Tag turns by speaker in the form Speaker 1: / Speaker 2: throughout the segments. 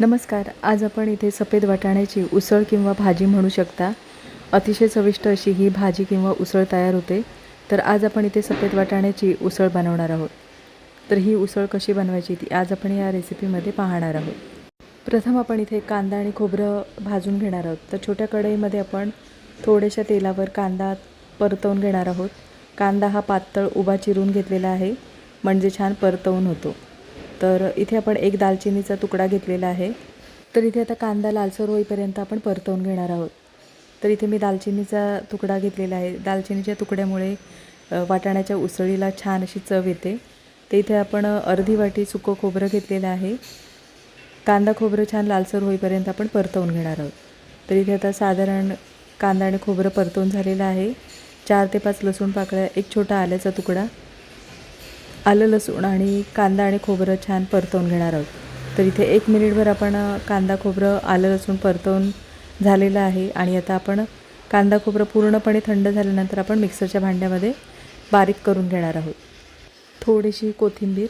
Speaker 1: नमस्कार आज आपण इथे सफेद वाटाण्याची उसळ किंवा भाजी म्हणू शकता. अतिशय चविष्ट अशी ही भाजी किंवा उसळ तयार होते. तर आज आपण इथे सफेद वाटाण्याची उसळ बनवणार आहोत. तर ही उसळ कशी बनवायची ती आज आपण या रेसिपीमध्ये पाहणार आहोत. प्रथम आपण इथे कांदा आणि खोबरं भाजून घेणार आहोत. तर छोट्या कढईमध्ये आपण थोड्याशा तेलावर कांदा परतवून घेणार आहोत. कांदा हा पातळ उभा चिरून घेतलेला आहे. म्हणजे छान परतवून होतो. तर इथे आपण एक दालचिनीचा तुकडा घेतलेला आहे. तर इथे आता कांदा लालसर होईपर्यंत आपण परतवून घेणार आहोत. तर इथे मी दालचिनीचा तुकडा घेतलेला आहे. दालचिनीच्या तुकड्यामुळे वाटाण्याच्या उसळीला छान अशी चव येते. तर इथे आपण अर्धी वाटी सुकं खोबरं घेतलेलं आहे. कांदा खोबरं छान लालसर होईपर्यंत आपण परतवून घेणार आहोत. तर इथे आता साधारण कांदा आणि खोबरं परतवून झालेलं आहे. चार ते पाच लसूण पाकळ्या एक छोटा आल्याचा तुकडा. आलं लसूण आणि कांदा आणि खोबरं छान परतवून घेणार आहोत. तर इथे एक मिनिटभर आपण कांदा खोबरं आलं लसूण परतवून झालेलं आहे आणि आता आपण कांदा खोबरं पूर्णपणे थंड झाल्यानंतर आपण मिक्सरच्या भांड्यामध्ये बारीक करून घेणार आहोत. थोडीशी कोथिंबीर.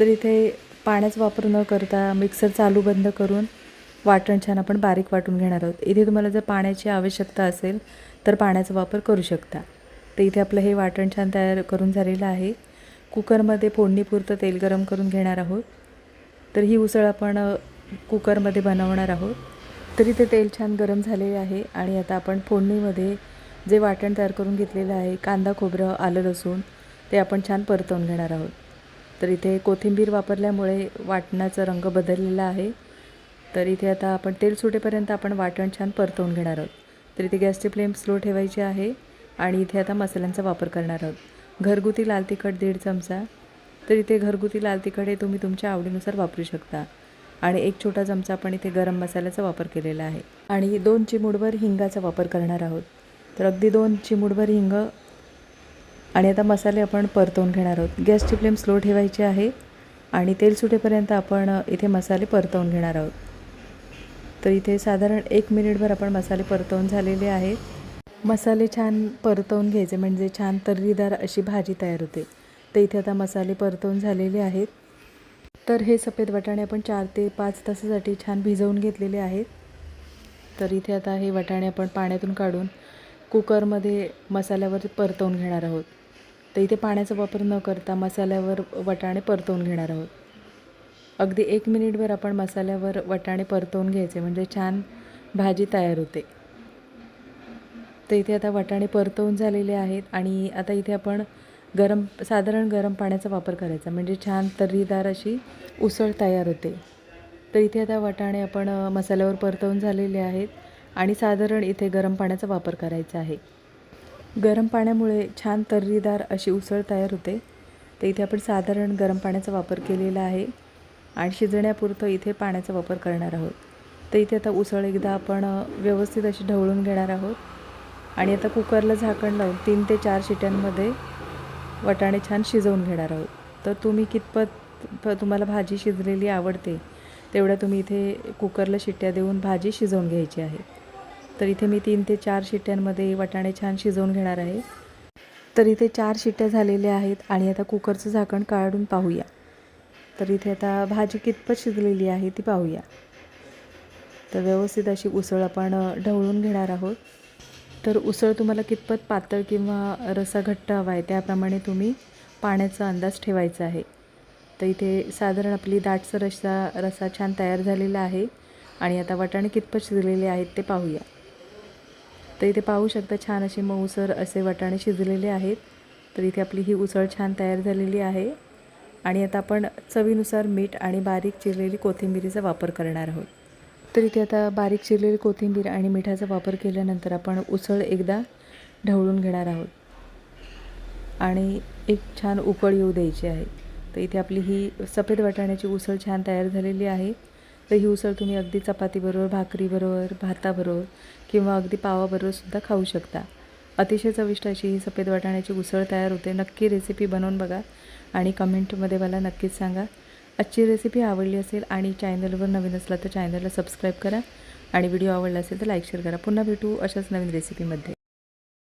Speaker 1: तर इथे पाण्याचा वापर न करता मिक्सर चालू बंद करून वाटण छान आपण बारीक वाटून घेणार आहोत. इथे तुम्हाला जर पाण्याची आवश्यकता असेल तर पाण्याचा वापर करू शकता. तर इथे आपलं हे वाटण छान तयार करून झालेलं आहे. कुकरमध्ये फोडणीपुरतं तेल गरम करून घेणार आहोत. तर ही उसळ आपण कुकरमध्ये बनवणार आहोत. तर इथे तेल छान गरम झालेले आहे आणि आता आपण फोडणीमध्ये जे वाटण तयार करून घेतलेलं आहे कांदा खोबरं आलं लसूण ते आपण छान परतवून घेणार आहोत. तर इथे कोथिंबीर वापरल्यामुळे वाटणाचा रंग बदललेला आहे. तर इथे आता आपण तेल सुटेपर्यंत आपण वाटण छान परतवून घेणार आहोत. तर इथे गॅसची फ्लेम स्लो ठेवायची आहे. आणि इथे आता मसाल्यांचा वापर करणार आहोत. घरगुती लाल तिखट दीड चमचा. तर इथे घरगुती लाल तिखट हे तुम्ही तुमच्या आवडीनुसार वापरू शकता. आणि एक छोटा चमचा आपण इथे गरम मसाल्याचा वापर केलेला आहे. आणि दोन चिमूडभर हिंगाचा वापर करणार आहोत. तर अगदी दोन चिमूडभर हिंग आणि आता मसाले आपण परतवून घेणार आहोत. गॅसची फ्लेम स्लो ठेवायची आहे आणि तेल सुटेपर्यंत आपण इथे मसाले परतवून घेणार आहोत. तर इथे साधारण एक मिनिटभर आपण मसाले परतवून झालेले आहेत मसाले छान परतवून घ्यायचे म्हणजे छान तर्रीदार अशी भाजी तयार होते. तर इथे आता मसाले परतवून झालेले आहेत. तर हे सफेद वाटाणे आपण चार ते पाच तासासाठी छान भिजवून घेतलेले आहेत. तर इथे आता हे वाटाणे आपण पाण्यातून काढून कुकरमध्ये मसाल्यावर परतवून घेणार आहोत. तर इथे पाण्याचा वापर न करता मसाल्यावर वटाणे परतवून घेणार आहोत. अगदी एक मिनिटभर आपण मसाल्यावर वटाणे परतवून घ्यायचे म्हणजे छान भाजी तयार होते. तर इथे आता वाटाणे परतवून झालेले आहेत आणि आता इथे आपण गरम साधारण गरम पाण्याचा वापर करायचा. म्हणजे छान तर्रीदार अशी उसळ तयार होते. तर इथे आता वाटाणे आपण मसाल्यावर परतवून झालेले आहेत आणि साधारण इथे गरम पाण्याचा वापर करायचा आहे. गरम पाण्यामुळे छान तर्रीदार अशी उसळ तयार होते. तर इथे आपण साधारण गरम पाण्याचा वापर केलेला आहे आणि शिजण्यापुरतं इथे पाण्याचा वापर करणार आहोत. तर इथे आता उसळ एकदा आपण व्यवस्थित अशी ढवळून घेणार आहोत. आणि आता कुकरला झाकण लावून तीन ते चार शिट्यांमध्ये वटाणे छान शिजवून घेणार आहोत. तर तुम्ही कितपत तुम्हाला भाजी शिजलेली आवडते तेवढ्या तुम्ही इथे कुकरला शिट्ट्या देऊन भाजी शिजवून घ्यायची आहे. तर इथे मी तीन ते चार शिट्ट्यांमध्ये वटाणे छान शिजवून घेणार आहे. तर इथे चार शिट्ट्या झालेल्या आहेत आणि आता कुकरचं झाकण काढून पाहूया. तर इथे आता भाजी कितपत शिजलेली आहे ती पाहूया. तर व्यवस्थित अशी उसळ आपण ढवळून घेणार आहोत. तर उसळ तुम्हाला कितपत पातळ किंवा रसा घट्ट हवा आहे त्याप्रमाणे तुम्ही पाण्याचा अंदाज ठेवायचा आहे. तर इथे साधारण आपली दाटसर रसा रसा छान तयार झालेला आहे आणि आता वाटाणे कितपत शिजलेले आहेत ते पाहूया. तर इथे पाहू शकता छान असे मऊसर असे वाटाणे शिजलेले आहेत. तर इथे आपली ही उसळ छान तयार झालेली आहे. आणि आता आपण चवीनुसार मीठ आणि बारीक चिरलेली कोथिंबिरीचा वापर करणार आहोत. तर इथे आता बारीक चिरलेली कोथिंबीर आणि मिठाचा वापर केल्यानंतर आपण उसळ एकदा ढवळून घेणार आहोत. आणि एक छान उकळ येऊ द्यायची आहे. तर इथे आपली ही सफेद वाटाण्याची उसळ छान तयार झालेली आहे. तर ही उसळ तुम्ही अगदी चपातीबरोबर भाकरीबरोबर भाताबरोबर किंवा अगदी पावाबरोबर सुद्धा खाऊ शकता. अतिशय चविष्ट अशी ही सफेद वाटाण्याची उसळ तयार होते. नक्की रेसिपी बनवून बघा आणि कमेंटमध्ये मला नक्कीच सांगा. आजची रेसिपी आवडली असेल आणि चॅनलवर नवीन असला तर चॅनलला सबस्क्राईब करा. आणि व्हिडिओ आवडला असेल तर लाईक शेअर करा. पुन्हा भेटू अशाच नवीन रेसिपीमध्ये